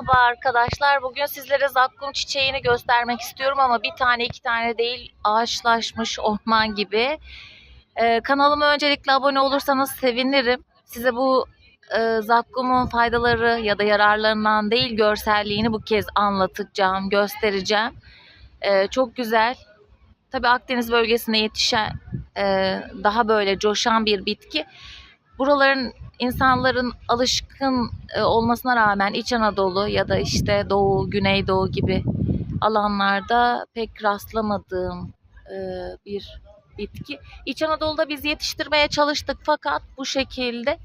Merhaba arkadaşlar. Bugün sizlere zakkum çiçeğini göstermek istiyorum ama bir tane iki tane değil ağaçlaşmış orman gibi. Ee, kanalıma öncelikle abone olursanız sevinirim. Size bu e, zakkumun faydaları ya da yararlarından değil görselliğini bu kez anlatacağım, göstereceğim. Ee, çok güzel. Tabii Akdeniz bölgesine yetişen e, daha böyle coşan bir bitki. Buraların insanların alışkın e, olmasına rağmen İç Anadolu ya da işte Doğu, Güneydoğu gibi alanlarda pek rastlamadığım e, bir bitki. İç Anadolu'da biz yetiştirmeye çalıştık fakat bu şekilde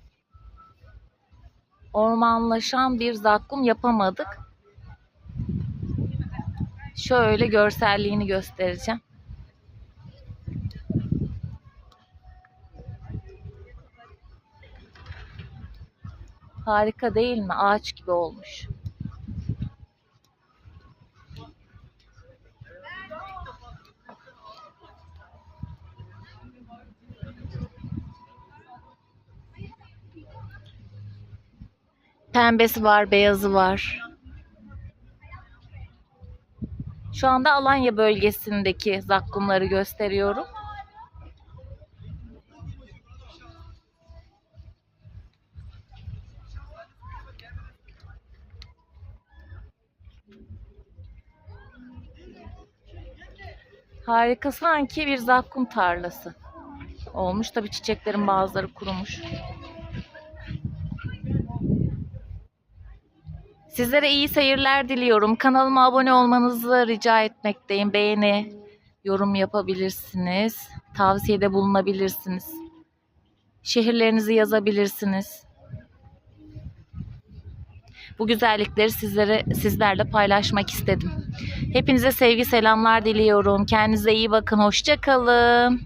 ormanlaşan bir zakkum yapamadık. Şöyle görselliğini göstereceğim. Harika değil mi? Ağaç gibi olmuş. Pembesi var, beyazı var. Şu anda Alanya bölgesindeki zakkumları gösteriyorum. Harika sanki bir zakkum tarlası olmuş. Tabii çiçeklerin bazıları kurumuş. Sizlere iyi seyirler diliyorum. Kanalıma abone olmanızı rica etmekteyim. Beğeni, yorum yapabilirsiniz. Tavsiyede bulunabilirsiniz. Şehirlerinizi yazabilirsiniz. Bu güzellikleri sizlere sizlerle paylaşmak istedim. Hepinize sevgi selamlar diliyorum. Kendinize iyi bakın. Hoşça kalın.